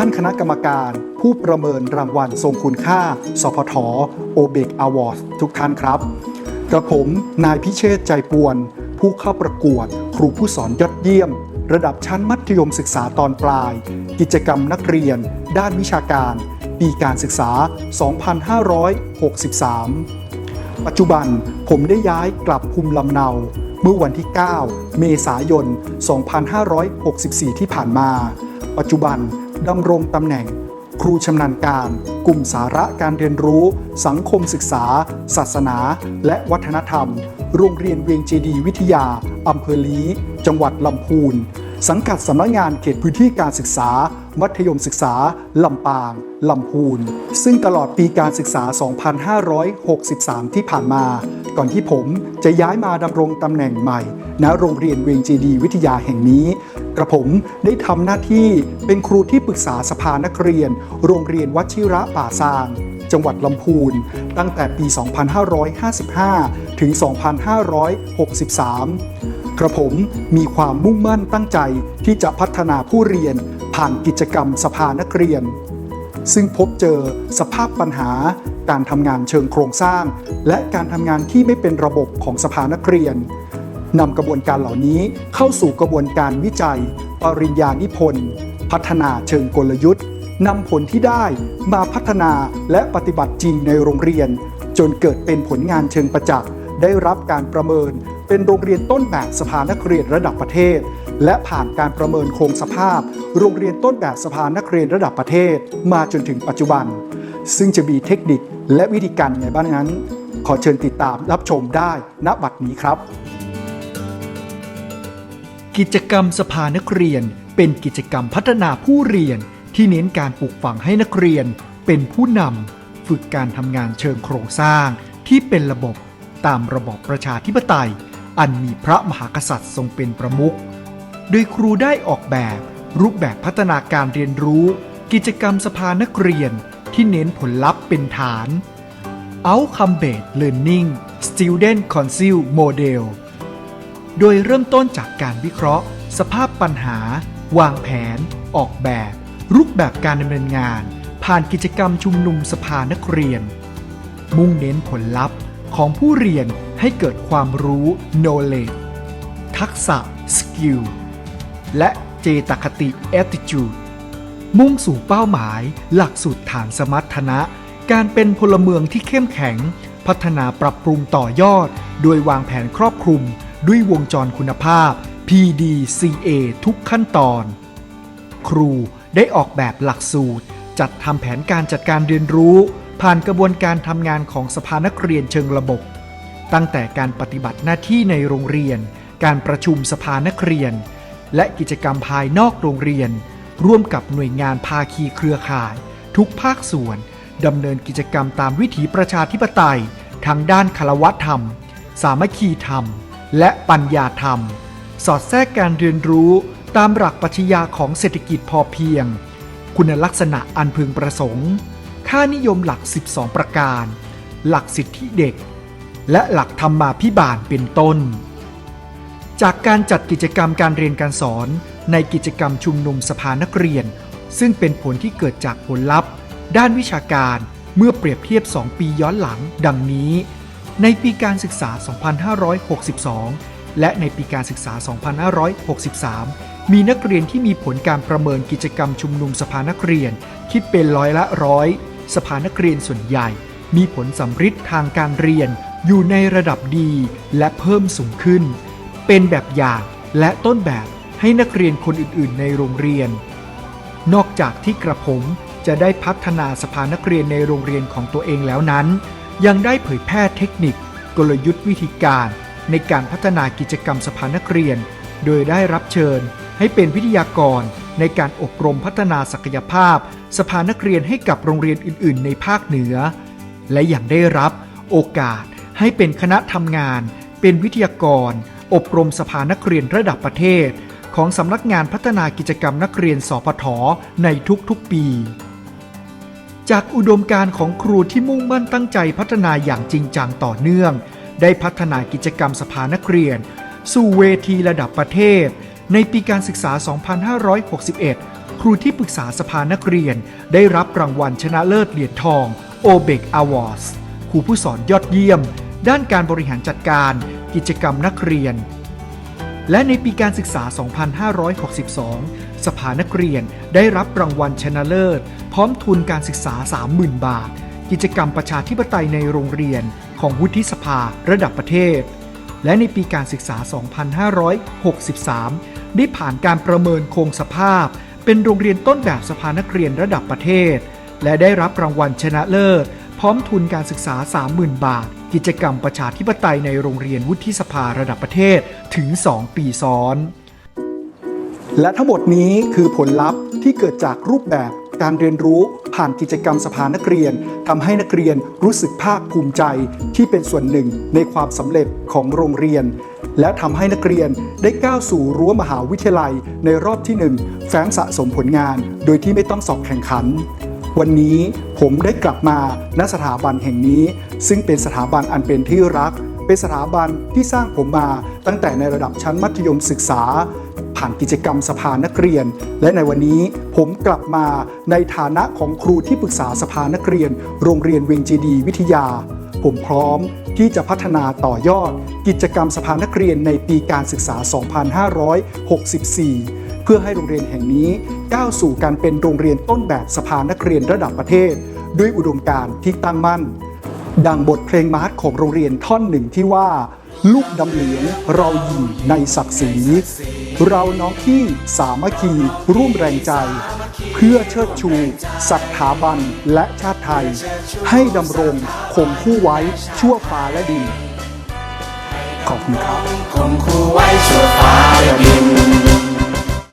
ท่านคณะกรรมการ ผู้ประเมินรางวัลทรงคุณค่า สพทโอเบกอวอร์ดทุกท่านครับ กระผมนายพิเชษใจปวน ผู้เข้าประกวด ครูผู้สอนยอดเยี่ยม ระดับชั้นมัธยมศึกษาตอนปลาย กิจกรรมนักเรียน ด้านวิชาการ ปีการศึกษา 2563 ปัจจุบันผมได้ย้ายกลับภูมิลำเนาเมื่อวันที่ 9 เมษายน 2564 ที่ผ่านมา ปัจจุบัน ดำรงตำแหน่ง ครูชำนาญการ กลุ่มสาระการเรียนรู้ สังคมศึกษา ศาสนา และวัฒนธรรม โรงเรียนเวียงเจดีวิทยาอำเภอลีจังหวัดลำพูน สังกัดสำนักงานเขตพื้นที่การศึกษา มัธยมศึกษาลำปางลำพูน ซึ่งตลอดปีการศึกษา 2563 ที่ผ่านมา ก่อนที่ผมจะย้ายมาดำรงตำแหน่งใหม่ณโรงเรียนเวียงเจดีวิทยาแห่งนี้ กระผม ได้ทำหน้าที่เป็นครูที่ปรึกษาสภานักเรียน โรงเรียนวชิระป่าซาง จังหวัดลำพูน ตั้งแต่ปี 2555 ถึง 2563 กระผมมีความมุ่งมั่นตั้งใจที่จะพัฒนาผู้เรียนผ่านกิจกรรมสภานักเรียน ซึ่งพบเจอสภาพปัญหาการทำงานเชิงโครงสร้าง และการทำงานที่ไม่เป็นระบบของสภานักเรียน นำกระบวนการเหล่านี้เข้าสู่กระบวนการวิจัย ปริญญานิพนธ์ พัฒนาเชิงกลยุทธ์นำผลที่ได้มาพัฒนาและปฏิบัติจริงในโรงเรียน จนเกิดเป็นผลงานเชิงประจักษ์ได้รับการประเมิน เป็นโรงเรียนต้นแบบสภานักเรียนระดับประเทศ และผ่านการประเมินโครงสภาพ โรงเรียนต้นแบบสภานักเรียนระดับประเทศ มาจนถึงปัจจุบัน ซึ่งจะมีเทคนิคและวิธีการไงบ้างนั้น ขอเชิญติดตามรับชมได้ณบัดนี้ครับ กิจกรรมสภานักเรียน เป็นกิจกรรมพัฒนาผู้เรียน ที่เน้นการปลูกฝังให้นักเรียน เป็นผู้นำฝึกการทำงานเชิงโครงสร้าง ที่เป็นระบบตามระบอบประชาธิปไตย อันมีพระมหากษัตริย์ทรงเป็นประมุขโดยครูได้ออกแบบ รูปแบบพัฒนาการเรียนรู้ กิจกรรมสภานักเรียนที่เน้นผลลัพธ์เป็นฐาน Outcome Based Learning Student Council Model โดยเริ่มต้นจากการวิเคราะห์ สภาพปัญหา วางแผน ออกแบบ รูปแบบการดำเนินงาน ผ่านกิจกรรมชุมนุมสภานักเรียน มุ่งเน้นผลลัพธ์ของผู้เรียนให้เกิดความรู้ knowledge ทักษะ skill และเจตคติ attitude มุ่งสู่เป้าหมาย หลักสูตรฐานสมรรถนะ การเป็นพลเมืองที่เข้มแข็ง พัฒนาปรับปรุงต่อยอด โดยวางแผนครอบคลุม ด้วยวงจรคุณภาพ PDCA ทุกขั้นตอน ครูได้ออกแบบหลักสูตร จัดทำแผนการจัดการเรียนรู้ ผ่านกระบวนการทำงานของสภานักเรียนเชิงระบบ ตั้งแต่การปฏิบัติหน้าที่ในโรงเรียน การประชุมสภานักเรียน และกิจกรรมภายนอกโรงเรียน ร่วมกับหน่วยงานภาคีเครือข่าย ทุกภาคส่วนดำเนินกิจกรรมตามวิถีประชาธิปไตย ทางด้านคารวะธรรม สามัคคีธรรม และปัญญาธรรม สอดแทรกการเรียนรู้ตามหลักปรัชญาของเศรษฐกิจพอเพียง คุณลักษณะอันพึงประสงค์ ค่านิยมหลัก 12 ประการ หลักสิทธิเด็ก และหลักธรรมาภิบาลเป็นต้น จากการจัดกิจกรรมการเรียนการสอนในกิจกรรมชุมนุมสภานักเรียน ซึ่งเป็นผลที่เกิดจากผลลัพธ์ ด้านวิชาการเมื่อเปรียบเทียบ 2 ปีย้อนหลัง ดังนี้ ในปีการศึกษา 2562 และในปีการศึกษา 2563 มีนักเรียนที่มีผลการประเมินกิจกรรมชุมนุมสภานักเรียน คิดเป็นร้อยละร้อยสภานักเรียนส่วนใหญ่ มีผลสำฤทธิ์ทางการเรียนอยู่ในระดับดีและเพิ่มสูงขึ้น เป็นแบบอย่างและต้นแบบให้นักเรียนคนอื่นๆ ในโรงเรียน นอกจากที่กระผมจะได้พัฒนาสภานักเรียนในโรงเรียนของตัวเองแล้วนั้น ยังได้เผยแพร่เทคนิค กลยุทธ์วิธีการในการพัฒนากิจกรรมสภานักเรียน โดยได้รับเชิญให้เป็นวิทยากรในการอบรมพัฒนาศักยภาพ สภานักเรียนให้กับโรงเรียนอื่น ๆ ในภาคเหนือ และยังได้รับโอกาสให้เป็นคณะทำงาน เป็นวิทยากร อบรมสภานักเรียนระดับประเทศ ของสำนักงานพัฒนากิจกรรมนักเรียนสพทในทุกๆปี จากอุดมการณ์ของครูที่มุ่งมั่นตั้งใจพัฒนาอย่างจริงจังต่อเนื่อง ได้พัฒนากิจกรรมสภานักเรียน สู่เวทีระดับประเทศ ในปีการศึกษา 2561 ครูที่ปรึกษาสภานักเรียน ได้รับรางวัลชนะเลิศเหรียญทองโอเบกอวอร์สครูผู้สอนยอดเยี่ยม ด้านการบริหารจัดการ กิจกรรมนักเรียน และในปีการศึกษา 2562 สภานักเรียนได้รับรางวัลชนะเลิศ พร้อมทุนการศึกษา 30,000 บาท กิจกรรมประชาธิปไตยในโรงเรียนของวุฒิสภาระดับประเทศ และในปีการศึกษา 2563 ได้ผ่านการประเมินโครงสภาพ เป็นโรงเรียนต้นแบบสภานักเรียนระดับประเทศ และได้รับรางวัลชนะเลิศ พร้อมทุนการศึกษา 30,000 บาท กิจกรรมประชาธิปไตยในโรงเรียนวุฒิสภาระดับประเทศ ถึง 2 ปีซ้อน และทั้งหมดนี้คือผลลัพธ์ที่เกิดจากรูปแบบการเรียนรู้ผ่านกิจกรรมสภานักเรียนทำให้นักเรียนรู้สึกภาคภูมิใจที่เป็นส่วนหนึ่งในความสำเร็จของโรงเรียน และทำให้นักเรียนได้ก้าวสู่รั้วมหาวิทยาลัยในรอบที่หนึ่งแฟ้มสะสมผลงาน โดยที่ไม่ต้องสอบแข่งขัน วันนี้ผมได้กลับมาณสถาบันแห่งนี้ ซึ่งเป็นสถาบันอันเป็นที่รัก เป็นสถาบันที่สร้างผมมาตั้งแต่ในระดับชั้นมัธยมศึกษา ผ่านกิจกรรมสภานักเรียน และในวันนี้ผมกลับมาในฐานะของครูที่ปรึกษาสภานักเรียน โรงเรียนเวงจีดีวิทยา ผมพร้อมที่จะพัฒนาต่อยอด กิจกรรมสภานักเรียนในปีการศึกษา 2564 พื่อให้โรงเรียนแห่งนี้ก้าวสู่การเป็นโรงเรียนต้นแบบสภานักเรียนระดับประเทศ ด้วยอุดมการณ์ที่ตั้งมั่น ดังบทเพลงมาร์ชของโรงเรียนท่อนหนึ่งที่ว่า ลูกดำเหลืองเรายิงในศักดิ์ศรีเราน้องที่สามัคคีร่วมแรงใจ เพื่อเชิดชูสถาบันและชาติไทย ให้ดำรงคงคู่ไว้ชั่วฟ้าและดินขอบคุณครับคงคู่ไว้ชั่วฟ้าและดิน